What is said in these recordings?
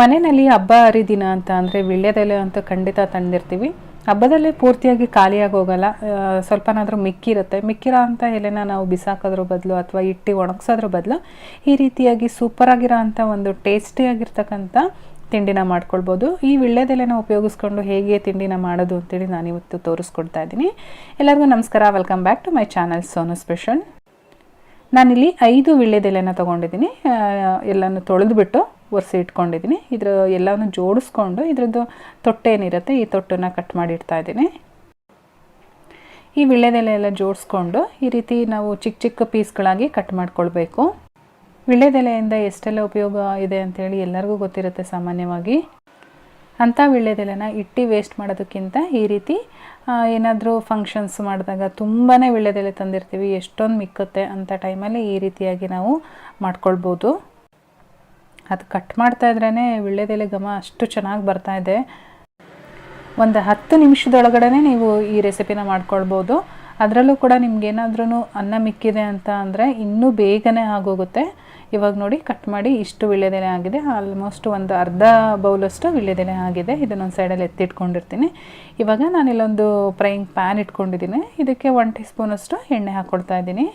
ಮನೆಯಲ್ಲಿ ಹಬ್ಬ ಹರಿದಿನ ಅಂತ ಅಂದರೆ ವಿಳ್ಯದೆಲೆ ಅಂತ ಖಂಡಿತ ತಂದಿರ್ತೀವಿ. ಹಬ್ಬದಲ್ಲೇ ಪೂರ್ತಿಯಾಗಿ ಖಾಲಿಯಾಗಿ ಹೋಗಲ್ಲ. ಸ್ವಲ್ಪನಾದರೂ ಮಿಕ್ಕಿರುತ್ತೆ. ಮಿಕ್ಕಿರೋ ಅಂಥ ಎಲೆನ ನಾವು ಬಿಸಾಕೋದ್ರ ಬದಲು ಅಥವಾ ಇಟ್ಟು ಒಣಗಿಸೋದ್ರ ಬದಲು ಈ ರೀತಿಯಾಗಿ ಸೂಪರಾಗಿರೋ ಅಂಥ ಒಂದು ಟೇಸ್ಟಿಯಾಗಿರ್ತಕ್ಕಂಥ ತಿಂಡಿನ ಮಾಡ್ಕೊಳ್ಬೋದು. ಈ ವಿಳ್ಯದೆಲೆನ ಉಪಯೋಗಿಸ್ಕೊಂಡು ಹೇಗೆ ತಿಂಡಿನ ಮಾಡೋದು ಅಂತೇಳಿ ನಾನಿವತ್ತು ತೋರಿಸ್ಕೊಡ್ತಾ ಇದ್ದೀನಿ. ಎಲ್ಲರಿಗೂ ನಮಸ್ಕಾರ. Welcome back to my channel Sonu special ನಾನಿಲ್ಲಿ ಐದು ವಿಳ್ಯದೆಲೆನ ತೊಗೊಂಡಿದ್ದೀನಿ. ಎಲ್ಲನೂ ತೊಳೆದುಬಿಟ್ಟು ಒರೆಸಿ ಇಟ್ಕೊಂಡಿದ್ದೀನಿ. ಇದ್ರ ಎಲ್ಲವನ್ನು ಜೋಡಿಸ್ಕೊಂಡು ಇದರದ್ದು ತೊಟ್ಟೆ ಏನಿರುತ್ತೆ ಈ ತೊಟ್ಟನ್ನು ಕಟ್ ಮಾಡಿ ಇಡ್ತಾ ಇದ್ದೀನಿ. ಈ ವಿಳ್ಯದೆಲೆ ಎಲ್ಲ ಜೋಡಿಸ್ಕೊಂಡು ಈ ರೀತಿ ನಾವು ಚಿಕ್ಕ ಚಿಕ್ಕ ಪೀಸ್ಗಳಾಗಿ ಕಟ್ ಮಾಡ್ಕೊಳ್ಬೇಕು. ವಿಳ್ಯದೆಲೆಯಿಂದ ಎಷ್ಟೆಲ್ಲ ಉಪಯೋಗ ಇದೆ ಅಂತೇಳಿ ಎಲ್ಲರಿಗೂ ಗೊತ್ತಿರುತ್ತೆ ಸಾಮಾನ್ಯವಾಗಿ. ಅಂಥ ವಿಳ್ಯದೆಲೆನ ಇಟ್ಟು ವೇಸ್ಟ್ ಮಾಡೋದಕ್ಕಿಂತ ಈ ರೀತಿ ಏನಾದರೂ ಫಂಕ್ಷನ್ಸ್ ಮಾಡಿದಾಗ ತುಂಬಾ ವೀಳ್ಯದೆಲೆ ತಂದಿರ್ತೀವಿ, ಎಷ್ಟೊಂದು ಮಿಕ್ಕುತ್ತೆ ಅಂತ ಟೈಮಲ್ಲಿ ಈ ರೀತಿಯಾಗಿ ನಾವು ಮಾಡ್ಕೊಳ್ಬೋದು. ಅದು ಕಟ್ ಮಾಡ್ತಾ ಇದ್ರೇ ವೀಳ್ಯದೆಲೆ ಘಮ ಅಷ್ಟು ಚೆನ್ನಾಗಿ ಬರ್ತಾ ಇದೆ. ಒಂದು ಹತ್ತು ನಿಮಿಷದೊಳಗಡೆ ನೀವು ಈ ರೆಸಿಪಿನ ಮಾಡ್ಕೊಳ್ಬೋದು. ಅದರಲ್ಲೂ ಕೂಡ ನಿಮ್ಗೇನಾದ್ರೂ ಅನ್ನ ಮಿಕ್ಕಿದೆ ಅಂತ ಅಂದರೆ ಇನ್ನೂ ಬೇಗನೆ ಆಗೋಗುತ್ತೆ. ಇವಾಗ ನೋಡಿ ಕಟ್ ಮಾಡಿ ಇಷ್ಟು ವಿಳ್ಯದೆಲೆ ಆಗಿದೆ. ಆಲ್ಮೋಸ್ಟ್ ಒಂದು ಅರ್ಧ ಬೌಲಷ್ಟು ವಿಳ್ಯದೆಲೆ ಆಗಿದೆ. ಇದನ್ನೊಂದು ಸೈಡಲ್ಲಿ ಎತ್ತಿಟ್ಕೊಂಡಿರ್ತೀನಿ. ಇವಾಗ ನಾನು ಇಲ್ಲೊಂದು ಫ್ರೈಯಿಂಗ್ ಪ್ಯಾನ್ ಇಟ್ಕೊಂಡಿದ್ದೀನಿ. ಇದಕ್ಕೆ ಒನ್ ಟೀ ಸ್ಪೂನಷ್ಟು ಎಣ್ಣೆ ಹಾಕ್ಕೊಡ್ತಾ ಇದ್ದೀನಿ.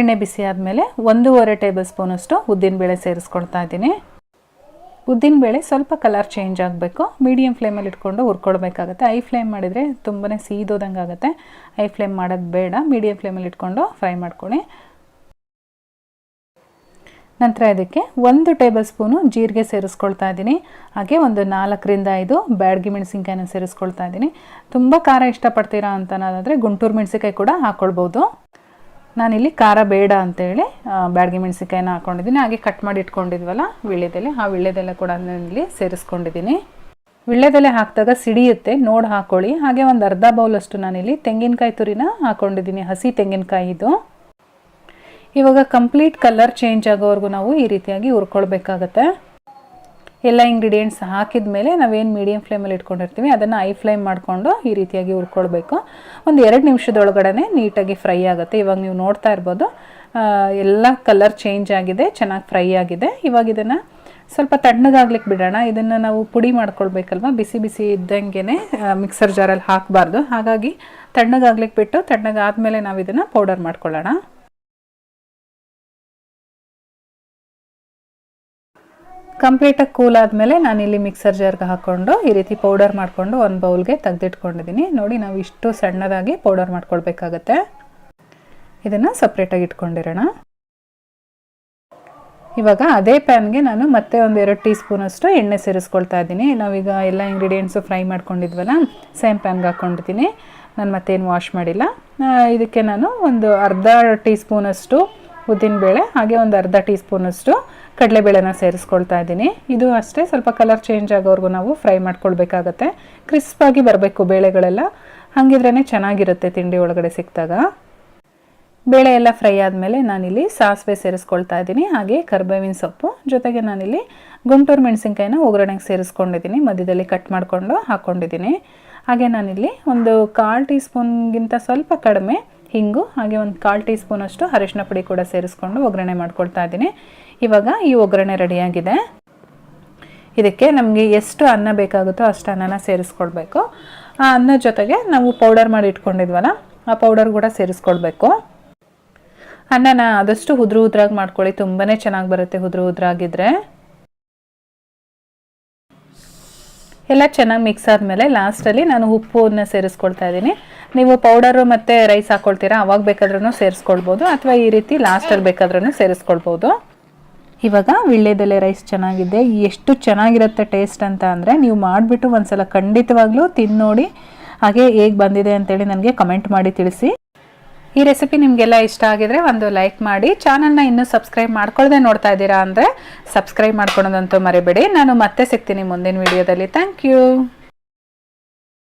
ಎಣ್ಣೆ ಬಿಸಿ ಆದಮೇಲೆ ಒಂದೂವರೆ ಟೇಬಲ್ ಸ್ಪೂನಷ್ಟು ಉದ್ದಿನಬೇಳೆ ಸೇರಿಸ್ಕೊಳ್ತಾ ಇದ್ದೀನಿ. ಉದ್ದಿನಬೇಳೆ ಸ್ವಲ್ಪ ಕಲರ್ ಚೇಂಜ್ ಆಗಬೇಕು. ಮೀಡಿಯಮ್ ಫ್ಲೇಮಲ್ಲಿ ಇಟ್ಕೊಂಡು ಹುರ್ಕೊಳ್ಬೇಕಾಗತ್ತೆ. ಐ ಫ್ಲೇಮ್ ಮಾಡಿದರೆ ತುಂಬನೇ ಸೀದೋದಂಗೆ ಆಗುತ್ತೆ. ಐ ಫ್ಲೇಮ್ ಮಾಡೋದು ಬೇಡ. ಮೀಡಿಯಮ್ ಫ್ಲೇಮಲ್ಲಿ ಇಟ್ಕೊಂಡು ಫ್ರೈ ಮಾಡ್ಕೊಳ್ಳಿ. ನಂತರ ಇದಕ್ಕೆ ಒಂದು ಟೇಬಲ್ ಸ್ಪೂನು ಜೀರಿಗೆ ಸೇರಿಸ್ಕೊಳ್ತಾ ಇದ್ದೀನಿ. ಹಾಗೆ ಒಂದು ನಾಲ್ಕರಿಂದ ಐದು ಬ್ಯಾಡ್ಗಿ ಮೆಣಸಿನ್ಕಾಯಿನ ಸೇರಿಸ್ಕೊಳ್ತಾ ಇದ್ದೀನಿ. ತುಂಬ ಖಾರ ಇಷ್ಟಪಡ್ತೀರಾ ಅಂತ ಅನ್ನೋದಾದರೆ ಗುಂಟೂರು ಮೆಣಸಿನ್ಕಾಯಿ ಕೂಡ ಹಾಕ್ಕೊಳ್ಬೋದು ನಾನಿಲ್ಲಿ ಖಾರ ಬೇಡ ಅಂತೇಳಿ ಬ್ಯಾಡ್ಗಿ ಮೆಣಸಿನ್ಕಾಯಿನ ಹಾಕ್ಕೊಂಡಿದ್ದೀನಿ ಹಾಗೆ ಕಟ್ ಮಾಡಿ ಇಟ್ಕೊಂಡಿದ್ವಲ್ಲ, ವಿಳ್ಯದೆಲೆ. ಆ ವಿಳ್ಯದೆಲೆ ಕೂಡ ಇಲ್ಲಿ ಸೇರಿಸ್ಕೊಂಡಿದ್ದೀನಿ. ವಿಳ್ಯದೆಲೆ ಹಾಕಿದಾಗ ಸಿಡಿಯುತ್ತೆ, ನೋಡಿ ಹಾಕ್ಕೊಳ್ಳಿ ಹಾಗೆ ಒಂದು ಅರ್ಧ ಬೌಲಷ್ಟು ನಾನಿಲ್ಲಿ ತೆಂಗಿನಕಾಯಿ ತುರಿನ ಹಾಕ್ಕೊಂಡಿದ್ದೀನಿ ಹಸಿ ತೆಂಗಿನಕಾಯಿ ಇದು. ಇವಾಗ ಕಂಪ್ಲೀಟ್ ಕಲರ್ ಚೇಂಜ್ ಆಗೋವರೆಗೂ ನಾವು ಈ ರೀತಿಯಾಗಿ ಹುರ್ಕೊಳ್ಬೇಕಾಗತ್ತೆ. ಎಲ್ಲ ಇಂಗ್ರೀಡಿಯೆಂಟ್ಸ್ ಹಾಕಿದ ಮೇಲೆ ನಾವೇನು ಮೀಡಿಯಮ್ ಫ್ಲೇಮಲ್ಲಿ ಇಟ್ಕೊಂಡಿರ್ತೀವಿ, ಅದನ್ನು ಐ ಫ್ಲೇಮ್ ಮಾಡಿಕೊಂಡು ಈ ರೀತಿಯಾಗಿ ಹುರ್ಕೊಳ್ಬೇಕು. ಒಂದು ಎರಡು ನಿಮಿಷದೊಳಗಡೆ ನೀಟಾಗಿ ಫ್ರೈ ಆಗುತ್ತೆ. ಇವಾಗ ನೀವು ನೋಡ್ತಾ ಇರ್ಬೋದು ಎಲ್ಲ ಕಲರ್ ಚೇಂಜ್ ಆಗಿದೆ, ಚೆನ್ನಾಗಿ ಫ್ರೈ ಆಗಿದೆ. ಇವಾಗ ಇದನ್ನು ಸ್ವಲ್ಪ ತಣ್ಣಗಾಗ್ಲಿಕ್ಕೆ ಬಿಡೋಣ. ಇದನ್ನು ನಾವು ಪುಡಿ ಮಾಡ್ಕೊಳ್ಬೇಕಲ್ವ? ಬಿಸಿ ಬಿಸಿ ಇದ್ದಂಗೆ ಮಿಕ್ಸರ್ ಜಾರಲ್ಲಿ ಹಾಕಬಾರ್ದು. ಹಾಗಾಗಿ ತಣ್ಣಗಾಗ್ಲಿಕ್ಕೆ ಬಿಟ್ಟು ತಣ್ಣಗಾದ ಮೇಲೆ ನಾವು ಇದನ್ನು ಪೌಡರ್ ಮಾಡ್ಕೊಳ್ಳೋಣ. ಕಂಪ್ಲೀಟಾಗಿ ಕೂಲ್ ಆದಮೇಲೆ ಇಲ್ಲಿ ಮಿಕ್ಸರ್ ಜಾರ್ಗೆ ಹಾಕ್ಕೊಂಡು ಈ ರೀತಿ ಪೌಡರ್ ಮಾಡಿಕೊಂಡು ಒಂದು ಬೌಲ್ಗೆ ತೆಗೆದಿಟ್ಕೊಂಡಿದ್ದೀನಿ ನೋಡಿ ನಾವು ಇಷ್ಟು ಸಣ್ಣದಾಗಿ ಪೌಡರ್ ಮಾಡ್ಕೊಳ್ಬೇಕಾಗತ್ತೆ. ಇದನ್ನು ಸಪ್ರೇಟಾಗಿ ಇಟ್ಕೊಂಡಿರೋಣ. ಇವಾಗ ಅದೇ ಪ್ಯಾನ್ಗೆ ನಾನು ಮತ್ತೆ ಒಂದು ಎರಡು ಟೀ ಸ್ಪೂನಷ್ಟು ಎಣ್ಣೆ ಸೇರಿಸ್ಕೊಳ್ತಾ ಇದ್ದೀನಿ. ನಾವೀಗ ಎಲ್ಲ ಇಂಗ್ರೀಡಿಯೆಂಟ್ಸು ಫ್ರೈ ಮಾಡ್ಕೊಂಡಿದ್ವಲ್ಲ ಸೇಮ್ ಪ್ಯಾನ್ಗೆ ಹಾಕ್ಕೊಂಡಿದ್ದೀನಿ ನಾನು ಮತ್ತೇನು ವಾಶ್ ಮಾಡಿಲ್ಲ. ಇದಕ್ಕೆ ನಾನು ಒಂದು ಅರ್ಧ ಟೀ ಸ್ಪೂನಷ್ಟು ಉದ್ದಿನಬೇಳೆ, ಹಾಗೆ ಒಂದು ಅರ್ಧ ಟೀ ಸ್ಪೂನಷ್ಟು ಕಡಲೆಬೇಳೆನ ಸೇರಿಸ್ಕೊಳ್ತಾ ಇದ್ದೀನಿ. ಇದು ಅಷ್ಟೇ, ಸ್ವಲ್ಪ ಕಲರ್ ಚೇಂಜ್ ಆಗೋವರೆಗೂ ನಾವು ಫ್ರೈ ಮಾಡ್ಕೊಳ್ಬೇಕಾಗತ್ತೆ. ಕ್ರಿಸ್ಪಾಗಿ ಬರಬೇಕು ಬೇಳೆಗಳೆಲ್ಲ. ಹಾಗಿದ್ರೇ ಚೆನ್ನಾಗಿರುತ್ತೆ ತಿಂಡಿ ಒಳಗಡೆ ಸಿಕ್ಕಿದಾಗ. ಬೇಳೆ ಎಲ್ಲ ಫ್ರೈ ಆದಮೇಲೆ ನಾನಿಲ್ಲಿ ಸಾಸಿವೆ ಸೇರಿಸ್ಕೊಳ್ತಾ ಇದ್ದೀನಿ. ಹಾಗೆ ಕರ್ಬೇವಿನ ಸೊಪ್ಪು. ಜೊತೆಗೆ ನಾನಿಲ್ಲಿ ಗುಂಟೂರು ಮೆಣಸಿನ್ಕಾಯಿನ ಒಗ್ಗರಣೆಗೆ ಸೇರಿಸ್ಕೊಂಡಿದ್ದೀನಿ. ಮಧ್ಯದಲ್ಲಿ ಕಟ್ ಮಾಡಿಕೊಂಡು ಹಾಕ್ಕೊಂಡಿದ್ದೀನಿ. ಹಾಗೆ ನಾನಿಲ್ಲಿ ಒಂದು ಕಾಲು ಟೀ ಸ್ಪೂನ್ಗಿಂತ ಸ್ವಲ್ಪ ಕಡಿಮೆ ಹಿಂಗು, ಹಾಗೆ ಒಂದು ಕಾಲು ಟೀ ಸ್ಪೂನಷ್ಟು ಅರಿಶಿನ ಪುಡಿ ಕೂಡ ಸೇರಿಸ್ಕೊಂಡು ಒಗ್ಗರಣೆ ಮಾಡ್ಕೊಳ್ತಾ ಇದ್ದೀನಿ. ಇವಾಗ ಈ ಒಗ್ಗರಣೆ ರೆಡಿಯಾಗಿದೆ. ಇದಕ್ಕೆ ನಮಗೆ ಎಷ್ಟು ಅನ್ನ ಬೇಕಾಗುತ್ತೋ ಅಷ್ಟು ಅನ್ನನ ಸೇರಿಸ್ಕೊಳ್ಬೇಕು. ಆ ಅನ್ನ ಜೊತೆಗೆ ನಾವು ಪೌಡರ್ ಮಾಡಿ ಇಟ್ಕೊಂಡಿದ್ವಲ್ಲ, ಆ ಪೌಡರ್ ಕೂಡ ಸೇರಿಸ್ಕೊಳ್ಬೇಕು. ಅನ್ನನ ಆದಷ್ಟು ಉದುರು ಉದ್ರಾಗಿ ಮಾಡ್ಕೊಳ್ಳಿ ತುಂಬಾ ಚೆನ್ನಾಗಿ ಬರುತ್ತೆ ಉದುರು ಉದ್ರಾಗಿದ್ರೆ. ಎಲ್ಲ ಚೆನ್ನಾಗಿ ಮಿಕ್ಸ್ ಆದಮೇಲೆ ಲಾಸ್ಟಲ್ಲಿ ನಾನು ಉಪ್ಪನ್ನ ಸೇರಿಸ್ಕೊಳ್ತಾ ಇದ್ದೀನಿ. ನೀವು ಪೌಡರು ಮತ್ತು ರೈಸ್ ಹಾಕ್ಕೊಳ್ತೀರಾ ಅವಾಗ ಬೇಕಾದ್ರೂ ಸೇರಿಸ್ಕೊಳ್ಬೋದು. ಅಥವಾ ಈ ರೀತಿ ಲಾಸ್ಟಲ್ಲಿ ಬೇಕಾದ್ರೂ ಸೇರಿಸ್ಕೊಳ್ಬೋದು. ಇವಾಗ ವಿಳ್ಯದೆಲೆ ರೈಸ್ ಚೆನ್ನಾಗಿದೆ. ಎಷ್ಟು ಚೆನ್ನಾಗಿರುತ್ತೆ ಟೇಸ್ಟ್ ಅಂತ ಅಂದರೆ ನೀವು ಮಾಡಿಬಿಟ್ಟು ಒಂದ್ಸಲ ಖಂಡಿತವಾಗ್ಲೂ ತಿನ್ನೋಡಿ ನೋಡಿ ಹಾಗೆ ಹೇಗೆ ಬಂದಿದೆ ಅಂತೇಳಿ ನನಗೆ ಕಮೆಂಟ್ ಮಾಡಿ ತಿಳಿಸಿ. ಈ ರೆಸಿಪಿ ನಿಮಗೆಲ್ಲ ಇಷ್ಟ ಆಗಿದ್ರೆ ಒಂದು ಲೈಕ್ ಮಾಡಿ. ಚಾನಲ್ನ ಇನ್ನೂ ಸಬ್ಸ್ಕ್ರೈಬ್ ಮಾಡ್ಕೊಳ್ಳದೆ ನೋಡ್ತಾ ಇದ್ದೀರಾ ಅಂದರೆ ಸಬ್ಸ್ಕ್ರೈಬ್ ಮಾಡ್ಕೊಳೋದಂತೂ ಮರಿಬೇಡಿ. ನಾನು ಮತ್ತೆ ಸಿಗ್ತೀನಿ ಮುಂದಿನ ವಿಡಿಯೋದಲ್ಲಿ ಥ್ಯಾಂಕ್ ಯು